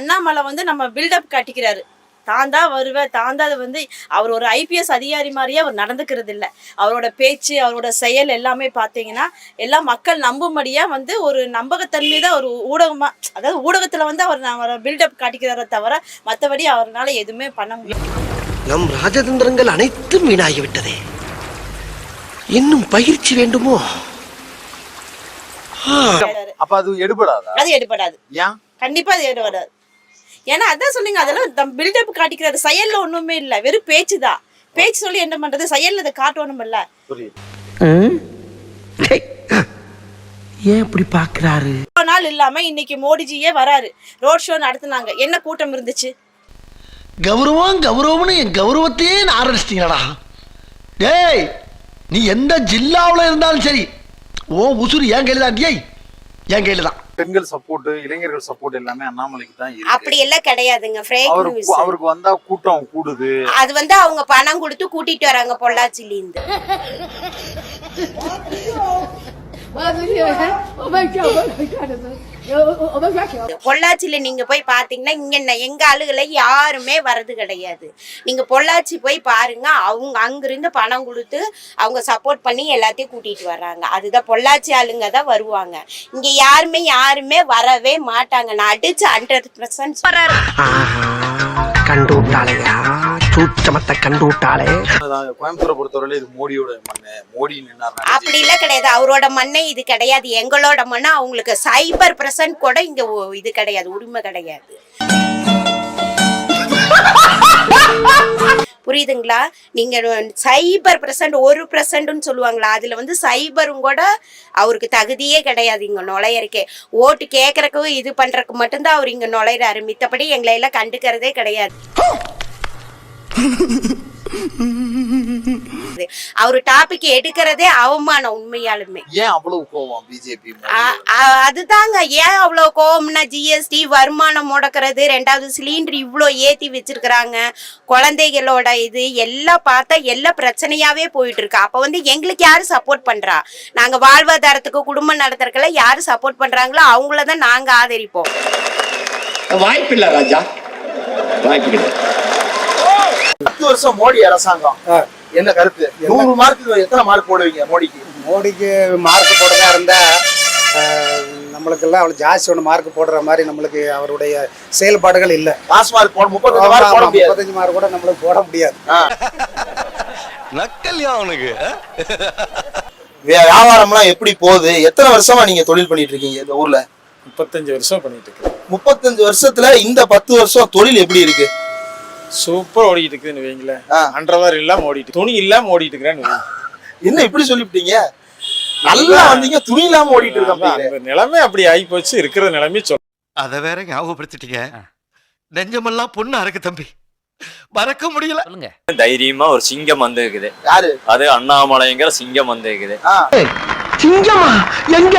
அண்ணாமலை வந்து நம்ம பில்டப் காட்டிக்கிறாரு. தான் தான் வருவேன் தான் தான் வந்து அவர் ஒரு ஐபிஎஸ் அதிகாரி மாதிரியே அவர் நடந்துக்கிறது இல்லை. அவரோட பேச்சு அவரோட செயல் எல்லாமே பார்த்தீங்கன்னா எல்லாம் மக்கள் நம்பும்படியா வந்து ஒரு நம்பகத்தன்மை தான் ஒரு ஊடகமா அதாவது ஊடகத்துல வந்து அவர் அவரை பில்டப் காட்டிக்கிறாரே தவிர மற்றபடி அவரால எதுவுமே பண்ண முடியாது நம் ராஜதந்திரங்கள் அனைத்தும் வீணாகிவிட்டதே. இன்னும் பயிற்சி வேண்டுமோ? அப்ப அது எடுபடாதா? அது எடுபடாது. ஏன்? கண்டிப்பா அது எடுபடாது. ஏன்னா அதான் சொன்னீங்க அதெல்லாம் பில்டப் காட்டிக்கிறாரு செயல்ல ஒண்ணுமே இல்லை. வெறும் பேச்சு தான் பேச்சு சொல்லி என்ன பண்றது? செயல்ல அதை காட்டணும் இல்ல புரியுது ஏன் இப்படி பாக்குறாரு? நாள் இல்லாம இன்னைக்கு மோடிஜியே வராரு. ரோட் ஷோ நடத்துனாங்க. என்ன கூட்டம் இருந்துச்சு? கௌரவம் கௌரவம்னு என் கௌரவத்தையே ஆரம்பிச்சிட்டீங்களா டேய் நீ எந்த ஜில்லாவுல இருந்தாலும் சரி ஓ உசுறு என் கையில தான் டேய். என் கையில தான் பெண்கள் சப்போர்ட் இளைஞர்கள் சப்போர்ட் எல்லாமே அண்ணாமலைக்கு தான் இருக்கு. அப்படி எல்லாம் கிடையாதுங்க அவருக்கு. அவருக்கு வந்தா கூட்டம் கூடுது. அது வந்து அவங்க பணம் கொடுத்து கூட்டிட்டு வராங்க பொள்ளாச்சில இருந்து பொள்ளாச்சியில நீங்க போய் பாத்தீங்கன்னா இங்க என்ன எங்க ஆளுகளை யாருமே வர்றது கிடையாது. நீங்க பொள்ளாச்சி போய் பாருங்க அவங்க அங்கிருந்து பணம் கொடுத்து அவங்க சப்போர்ட் பண்ணி எல்லாத்தையும் கூட்டிட்டு வர்றாங்க. அதுதான் பொள்ளாச்சி ஆளுங்க தான் வருவாங்க. இங்க யாருமே யாருமே வரவே மாட்டாங்க. நான் அடிச்சு ஹண்ட்ரட் பர்சன்ட் கண்டு விட்டாலையா சூச்சமத்தை கண்டு விட்டாளே அதான் கோயம்புத்தூரை பொறுத்தவரையில இது மோடியோட மண்ணு. மோடி நின்னாரு அப்படிலாம் கிடையாது. அவரோட மண்ணே இது கிடையாது. எங்களோட மண்ணு அவங்களுக்கு சைபர் பிரசன்ட் கூட இங்க ஒ- இது கிடையாது. உரிமை கிடையாது. புரியுதுங்களா? நீங்க சைபர் பிரசன்ட் ஒரு பிரசன்ட்னு சொல்லுவாங்களா? அதுல வந்து சைபரும் கூட அவருக்கு தகுதியே கிடையாது. இங்க நுழையறக்கே. ஓட்டு கேட்கறக்கும் இது பண்றதுக்கு மட்டும்தான் அவர் இங்க நுழையிறாரு. மித்தபடி எங்களை எல்லாம் கண்டுக்கிறதே கிடையாது. அவர் டாபிக் எடுக்கிறதே அவமானம் உண்மையாலுமே. ஏன் அவ்வளவு கோவம் பிஜேபி அதுதாங்க ஏன் அவ்வளோ கோவம்னா ஜிஎஸ்டி வருமானம் முடக்கிறது ரெண்டாவது சிலிண்டர் இவ்வளோ ஏற்றி வச்சிருக்கிறாங்க குழந்தைகளோட இது எல்லாம் பார்த்தா எல்லா பிரச்சனையாவே போயிட்டு இருக்கு அப்போ வந்து எங்களுக்கு யாரு சப்போர்ட் பண்றா? நாங்க வாழ்வாதாரத்துக்கு குடும்பம் நடத்துறதுக்கெல்லாம் யாரு சப்போர்ட் பண்றாங்களோ அவங்கள தான் நாங்க ஆதரிப்போம். வாய்ப்பில்லை ராஜா. வாய்ப்பு பத்து வருஷம் மோடி அரசாங்கம். என்ன கருத்து? நூறு மார்க்கு எத்தனை மார்க் போடுவீங்க மோடிக்கு? மோடிக்கு மார்க் போடுறதா இருந்தா நம்மளுக்கெல்லாம் அவ்வளோ ஜாஸ்தி ஒன்று மார்க் போடுற மாதிரி நம்மளுக்கு அவருடைய செயல்பாடுகள் இல்லை. பாஸ் மார்க் போட முப்பத்தஞ்சு மார்க் போட முடியாது. முப்பத்தஞ்சு மார்க் கூட நம்மளுக்கு போட முடியாது. நக்கல்யா அவனுக்கு. வியாபாரம்லாம் எப்படி போகுது? எத்தனை வருஷமா நீங்க தொழில் பண்ணிட்டு இருக்கீங்க இந்த ஊர்ல? முப்பத்தஞ்சு வருஷம் பண்ணிட்டு இருக்கேன். முப்பத்தஞ்சு வருஷத்துல இந்த பத்து வருஷம் தொழில் எப்படி இருக்கு? சூப்பர் ஓடிட்டு இருக்குதுன்னு வைங்களேன். அண்டர்வேர் இல்லாம ஓடிட்டு துணி இல்லாம ஓடிட்டு இருக்கிறேன்னு. என்ன இப்படி சொல்லிவிட்டீங்க? நல்லா வந்தீங்க துணி இல்லாம ஓடிட்டு அந்த நிலைமை அப்படி ஆகி போச்சு இருக்கிற நிலைமை சொல்ல அத வேற ஞாபகப்படுத்திட்டீங்க. நெஞ்சமெல்லாம் பொண்ணா இருக்கு தம்பி. மறக்க முடியல. தைரியமா ஒரு சிங்கம் வந்திருக்குது யாரு? அது அண்ணாமலைங்கிற சிங்கம் வந்திருக்குது ஆ, சிங்கமா? எங்க?